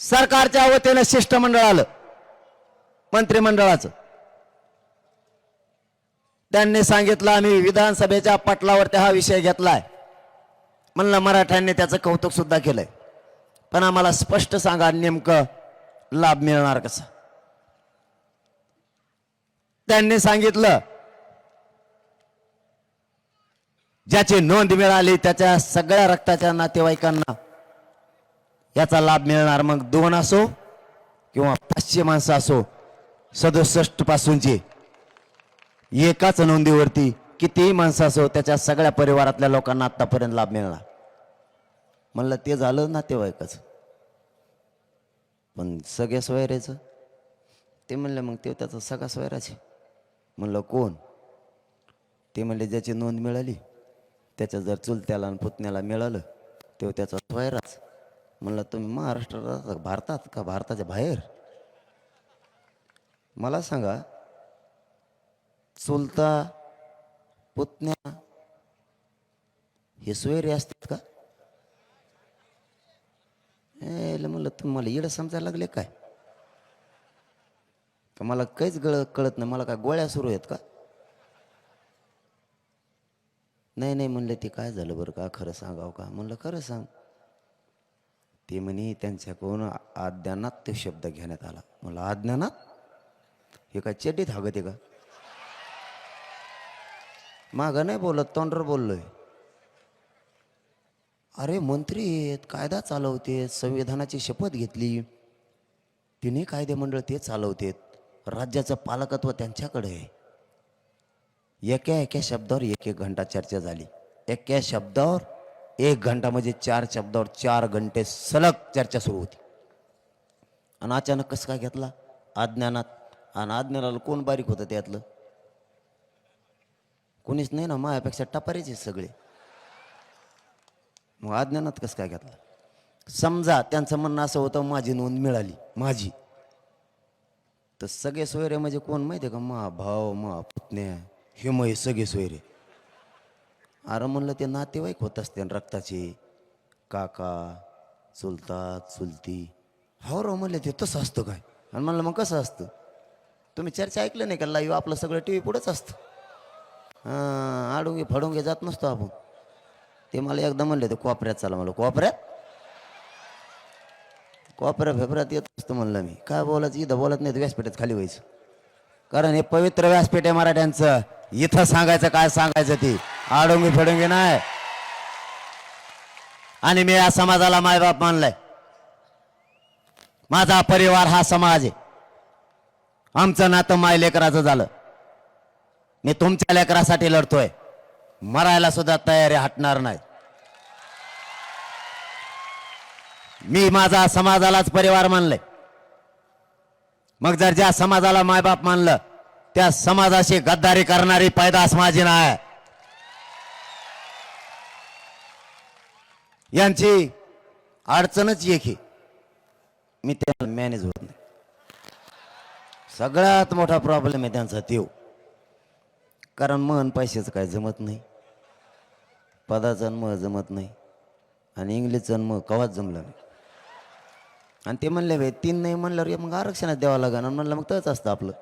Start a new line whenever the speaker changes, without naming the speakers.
सरकारच्या वतीनं शिष्टमंडळ आलं मंत्रिमंडळाचं. त्यांनी सांगितलं आम्ही विधानसभेच्या पटलावरती हा विषय घेतलाय. म्हणलं मराठ्यांनी त्याचं कौतुक सुद्धा केलंय. पण आम्हाला स्पष्ट सांगा नेमकं लाभ मिळणार कसा? त्यांनी सांगितलं ज्याची नोंद मिळाली त्याच्या सगळ्या रक्ताच्या नातेवाईकांना याचा लाभ मिळणार मग दोन असो किंवा पाचशे माणसं असो सदुसष्ट पासूनचे. एकाच नोंदीवरती कितीही माणसं असो त्याच्या सगळ्या परिवारातल्या लोकांना आत्तापर्यंत लाभ मिळणार. म्हणलं ते झालं नातेवाईकाचं. पण सगळ्या सोयऱ्याचं? ते म्हणलं मग ते त्याचा सगळा सोयराचे म्हणलं कोण? ते म्हणले ज्याची नोंद मिळाली त्याच्या जर चुलत्याला आणि पुतण्याला मिळालं तेव्हा त्याचा सोयराच. म्हणलं तुम्ही महाराष्ट्रात राहता भारतात का? भारताच्या बाहेर? मला सांगा चुलता पुतण्या हे सोयरे असतात का? ए, ल म्हणलं तुम्हाला येडं समजायला लागले काय? का मला काहीच गळ कळत नाही. मला काय गोळ्या सुरू आहेत का? नाही नाही म्हणलं ते काय झालं बरं का? खरं सांगावं का? म्हणलं खरं सांग. ते म्हणे त्यांच्याकडून आज्ञानात ते शब्द घेण्यात आला. मला आज्ञानात हे काय चड्डीत हागत आहे का? मागं नाही बोलत तोंडर बोललोय. अरे मंत्री आहेत कायदा चालवते संविधानाची शपथ घेतली. तिन्ही कायदे मंडळ ते चालवतेत. राज्याचं पालकत्व त्यांच्याकडे आहे. एका एका शब्दावर एक एक घंटा चर्चा झाली. एका शब्दावर एक घंटा म्हणजे चार शब्दावर चार घंटे सलग चर्चा सुरू होती. आणि अचानक कसं काय घेतला? अज्ञानात. आणि अज्ञानाला कोण बारीक होतं त्यातलं? कोणीच नाही ना माझ्यापेक्षा टपारीचे सगळे. मग अज्ञानात कसं काय घेतला? समजा त्यांचं म्हणणं असं होतं माझी नोंद मिळाली माझी. तर सगळे सोयरे म्हणजे कोण माहिती आहे का? मा भाव मा पुतण्या हे मग सगळे सोयरे. अरे म्हणलं ते नातेवाईक होत असते रक्ताचे. काका चुलतात चुलती. हो राव म्हणलं ते तसं असतं काय? आणि म्हणलं मग कसं असतं? तुम्ही चर्चा ऐकलं नाही का? लाईव्ह आपलं सगळं टी व्ही पुढंच असतं. हां आडोंगे फडोंगे जात नसतो आपण. ते मला एकदा म्हणले ते कोपऱ्यात चला. म्हणलं कोपऱ्यात? कोपऱ्या फेपऱ्यात येत असतो म्हणलं मी. काय बोलायचं? इथं बोलत नाही तर व्यासपीठात खाली व्हायचं. कारण हे पवित्र व्यासपीठ आहे मराठ्यांचं. इथं सांगायचं काय सांगायचं ती? आडोंगी फडोंगी नाही. आणि मी या समाजाला मायबाप मानलाय. माझा परिवार हा समाज आहे. आमचं नातं माय लेकराचं झालं. मी तुमच्या लेकरासाठी लढतोय. मरायला सुद्धा तयारी हटणार नाही. मी माझा समाजालाच परिवार मानलंय. मग जर ज्या समाजाला मायबाप मानलं त्या समाजाशी गद्दारी करणारी पैदास माझी नाही. यांची अडचणच एक आहे. मी त्याला मॅनेज होत नाही. सगळ्यात मोठा प्रॉब्लेम आहे त्यांचा तेव कारण मन पैशाचं काय जमत नाही. पदाचं मग जमत नाही. आणि इंग्लिशचं मग कवाच जमलं नाही. आणि ते म्हणले भाई तीन नाही म्हणल्यावर मग आरक्षणच द्यावं लागेल. म्हणलं मग तच असतं आपलं.